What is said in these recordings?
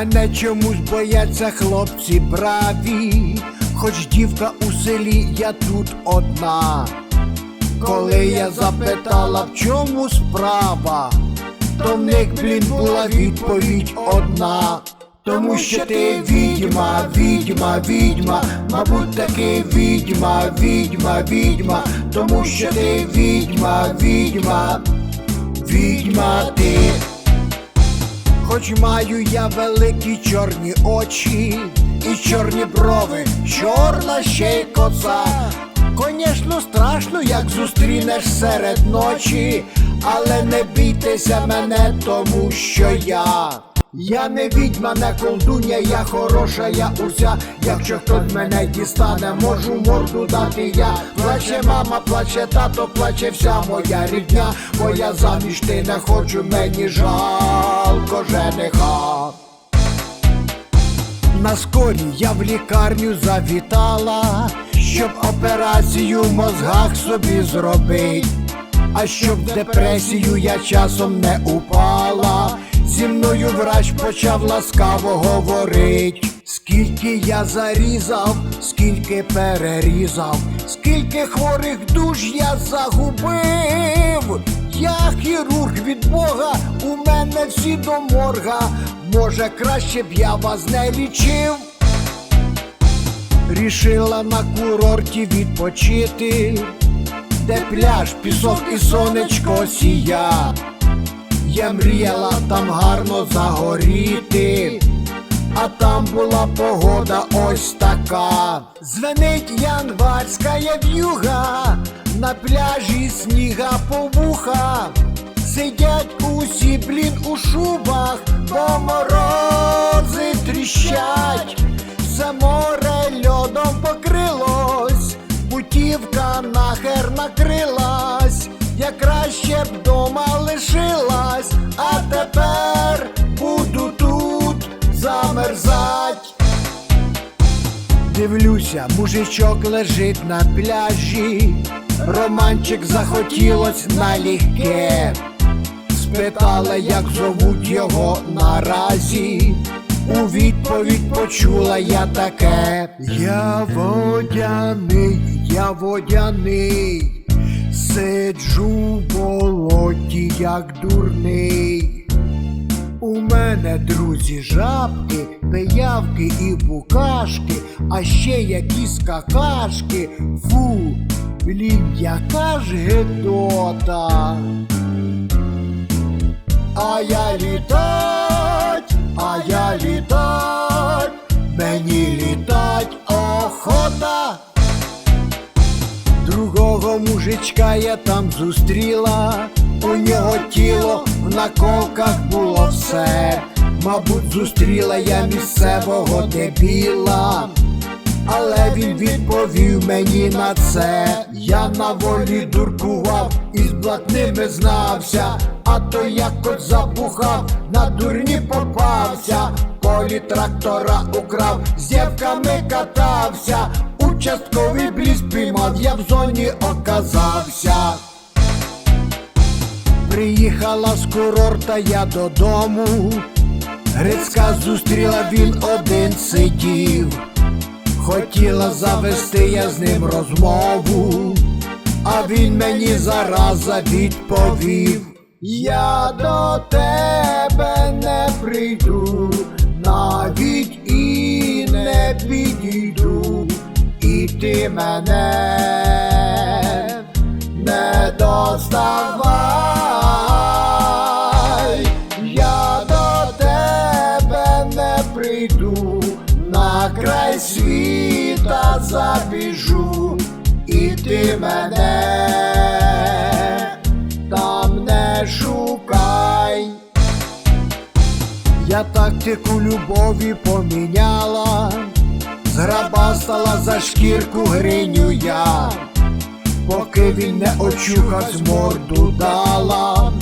Мене чомусь бояться хлопці браві, хоч дівка у селі, я тут одна. Коли я запитала, в чому справа, то в них, блін, була відповідь одна. Тому що ти відьма, відьма, відьма, мабуть, таки відьма, відьма, відьма, тому що ти відьма, відьма, відьма ти. Хоч маю я великі чорні очі і чорні брови, чорна ще й коца. Конечно, страшно, як зустрінеш серед ночі, але не бійтеся мене, тому що я. Я не відьма, не колдуня, я хороша, я уся. Якщо хтось мене дістане, можу морду дати я. Плаче мама, плаче тато, плаче вся моя рідня, бо я заміж ти не хочу, мені жалко жениха. На скорі я в лікарню завітала, щоб операцію в мозгах собі зробить. А щоб депресію я часом не упала, зі мною врач почав ласкаво говорить. Скільки я зарізав, скільки перерізав, скільки хворих душ я загубив. Я хірург від Бога, у мене всі до морга. Може, краще б я вас не лічив. Рішила на курорті відпочити, де пляж, пісок і сонечко сія. Я мріяла там гарно загоріти, а там була погода ось така. Звенить январська в'юга, на пляжі сніга по вуха. Сидять усі, блін, у шубах, бо морози тріщать, все море льодом покрилось, путівка нахер накрилась, я краще б дома лишилась, а тепер буду тут замерзать. Дивлюся, мужичок лежить на пляжі, романчик захотілось налегке. Спитала, як зовуть його наразі. У відповідь почула я таке. Я водяний, я водяний, сиджу в болоті, як дурний. У мене друзі жабки, пиявки і букашки, а ще якісь какашки. Фу, блін, яка ж гидота. А я літать, а я літать, мені літать охота. Другого мужичка я там зустріла, у нього тіло в наколках було все. Мабуть, зустріла я місцевого дебіла, але він відповів мені на це. Я на волі дуркував і з блатними знався, а то як от запухав, на дурні попався, полі трактора украв, з дівками катався, участковий бліз піймав, я в зоні оказався. Приїхала з курорта я додому, Грицька зустріла, він один сидів. Хотіла завести я з ним розмову, а він мені зараза відповів. Я до тебе не прийду, ти мене не доставай, я до тебе не прийду, на край світа забіжу, і ти мене там не шукай. Я тактику любові поміняла, зграбастала за шкірку гриню я, поки він не очухав морду дала,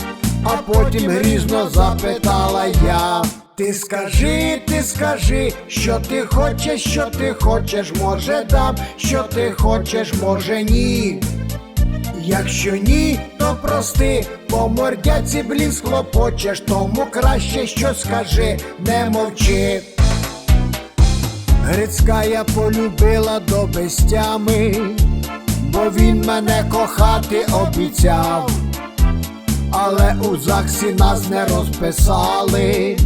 а потім грізно запитала я. Ти скажи, ти скажи, що ти хочеш, що ти хочеш, може дам, що ти хочеш, може ні. Якщо ні, то прости, по мордяці блін схлопочеш, тому краще що скажи, не мовчи. Грицька я полюбила до безтями, бо він мене кохати обіцяв, але у ЗАГСі нас не розписали,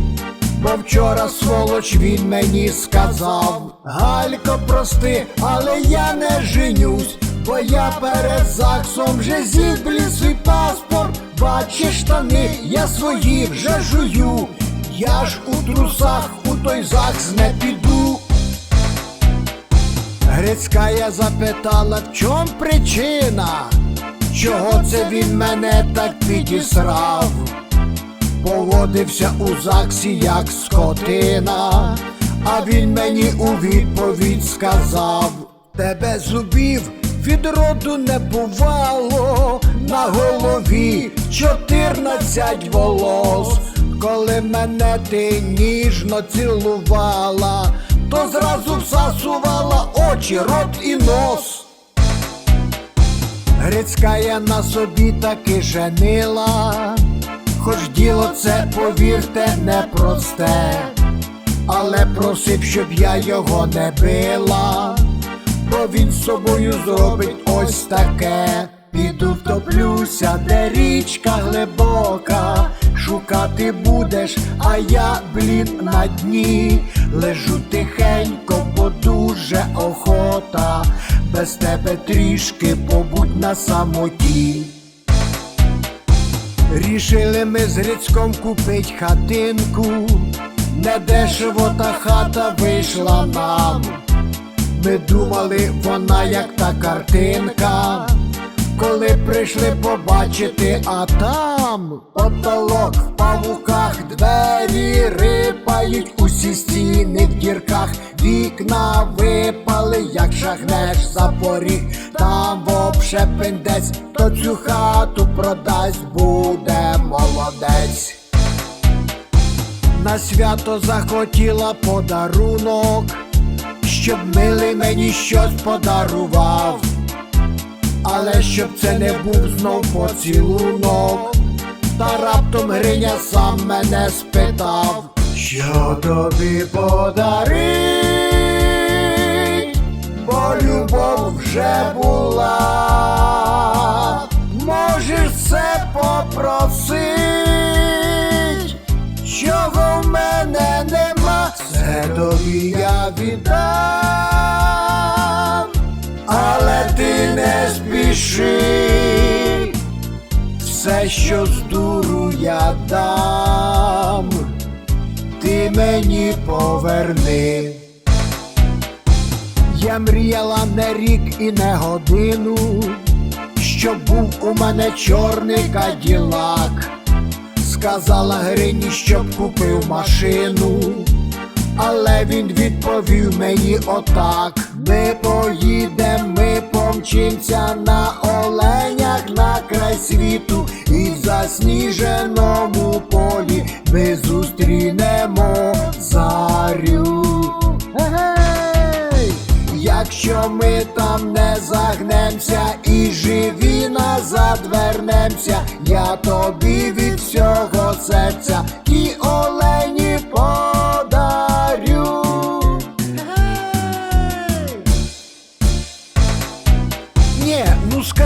бо вчора сволоч він мені сказав. Галько, прости, але я не женюсь, бо я перед ЗАГСом вже зіблі свій паспорт. Бачиш штани, я свої вже жую. Я ж у трусах у той ЗАГС не піду. Грицька я запитала, в чом причина, чого це він мене так підісрав, поводився у ЗАГСі як скотина, а він мені у відповідь сказав, тебе зубів від роду не бувало, на голові чотирнадцять волос, коли мене ти ніжно цілувала, то зразу всасувала очі, рот і нос. Грицька я на собі таки женила, хоч діло це, повірте, непросте, але просив, щоб я його не била, бо він з собою зробить ось таке. Піду втоплюся, де річка глибока, шукати будеш, а я, блін, на дні, лежу тихенько, бо дуже охота, без тебе трішки побудь на самоті. Рішили ми з Грицьком купить хатинку, недешево та хата вийшла нам. Ми думали, вона як та картинка. Коли прийшли побачити, а там потолок в павуках, двері рипають, усі стіни в дірках, вікна випали, як шагнеш за поріг, там вовше пиндець, то цю хату продасть, буде молодець. На свято захотіла подарунок, щоб милий мені щось подарував. Але щоб це не був знов поцілунок, та раптом Гриня сам мене спитав, що тобі подарить, бо любов вже була, можеш це попросить, чого в мене нема, це тобі я віддам все, що з дуру я дам, ти мені поверни. Я мріяла не рік і не годину, щоб був у мене чорний каділак. Сказала Грині, щоб купив машину, але він відповів мені отак. Ми поїдем, ми помчимся на оленях на край світу, і в засніженому полі ми зустрінемо зарю. Гей! Якщо ми там не загнемося і живі назад вернемся, я тобі від всього серця ті олені подарю.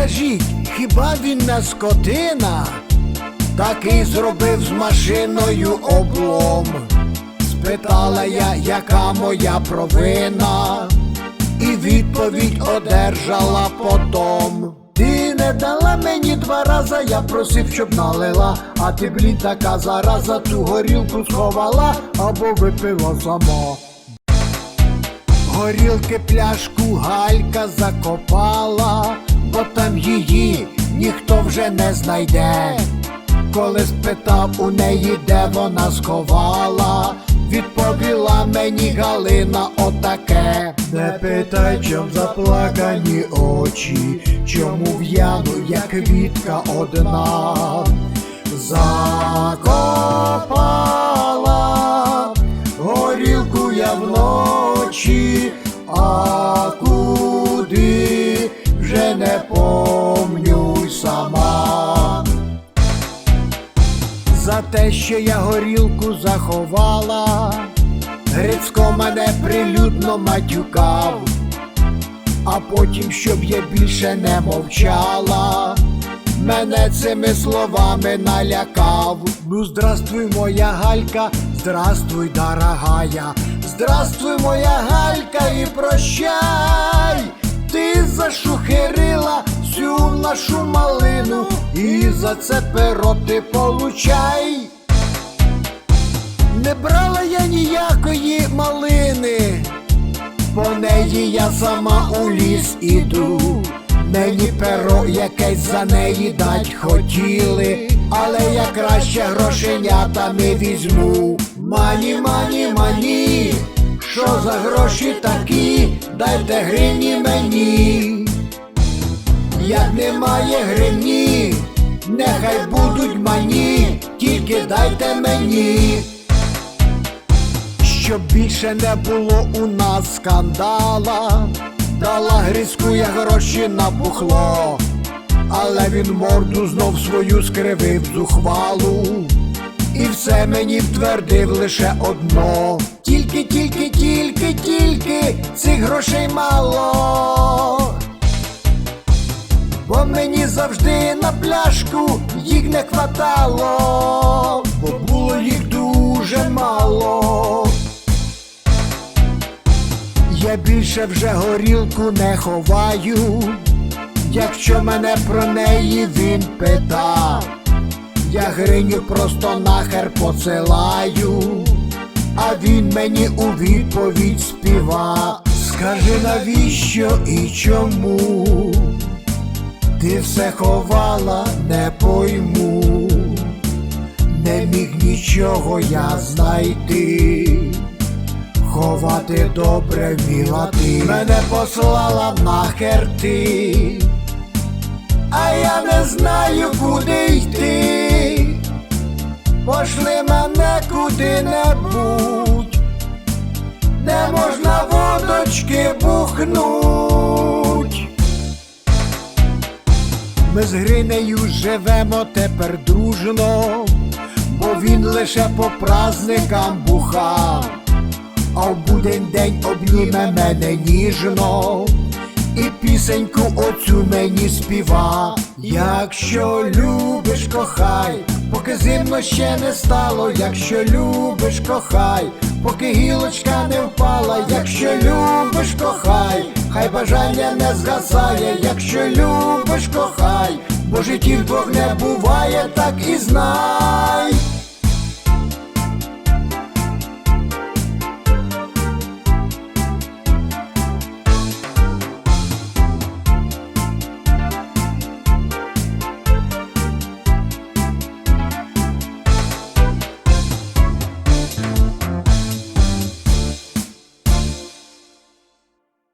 Скажіть, хіба він не скотина? Такий зробив з машиною облом. Спитала я, яка моя провина, і відповідь одержала потом. Ти не дала мені два рази, я просив, щоб налила, а ти, блін, така зараза, ту горілку сховала або випила сама. Горілки пляшку галька закопала, бо там її ніхто вже не знайде. Коли спитав у неї, де вона сховала, відповіла мені Галина отаке. Не питай, чом заплакані очі, чому в'яну, як квітка одна. Закопала горілку я вночі, а не помню й сама, за те, що я горілку заховала, Грицько мене прилюдно матюкав, а потім, щоб я більше не мовчала, мене цими словами налякав. Ну, здравствуй, моя галька, здравствуй, дорогая, здравствуй, моя галька, і прощай. Ти зашухерила всю нашу малину, і за це перо ти получай. Не брала я ніякої малини, по неї я сама у ліс іду. Мені перо якесь за неї дать хотіли, але я краще грошенятами візьму. Мані, мані, мані, що за гроші такі, дайте гривні мені. Як немає гривні, нехай будуть мані, тільки дайте мені. Щоб більше не було у нас скандала, дала грізку я гроші на бухло, але він морду знов свою скривив зухвалу, все мені втвердив лише одно. Тільки, тільки, тільки, тільки цих грошей мало. Бо мені завжди на пляшку їх не хватало, бо було їх дуже мало. Я більше вже горілку не ховаю, якщо мене про неї він питав, я гриню просто нахер посилаю, а він мені у відповідь співа. Скажи навіщо і чому? Ти все ховала, не пойму, не міг нічого я знайти, ховати добре вміла ти, мене послала нахер ти, а я не знаю, куди йти. Пошли мене куди-небудь, де можна водочки бухнуть. Ми з Гринею живемо тепер дружно, бо він лише по праздникам бухав, а в будень день обніме мене ніжно, і пісеньку оцю мені співа. Якщо любиш, кохай, поки зимно ще не стало, якщо любиш, кохай, поки гілочка не впала, якщо любиш, кохай, хай бажання не згасає, якщо любиш, кохай, бо життів двох не буває, так і знай.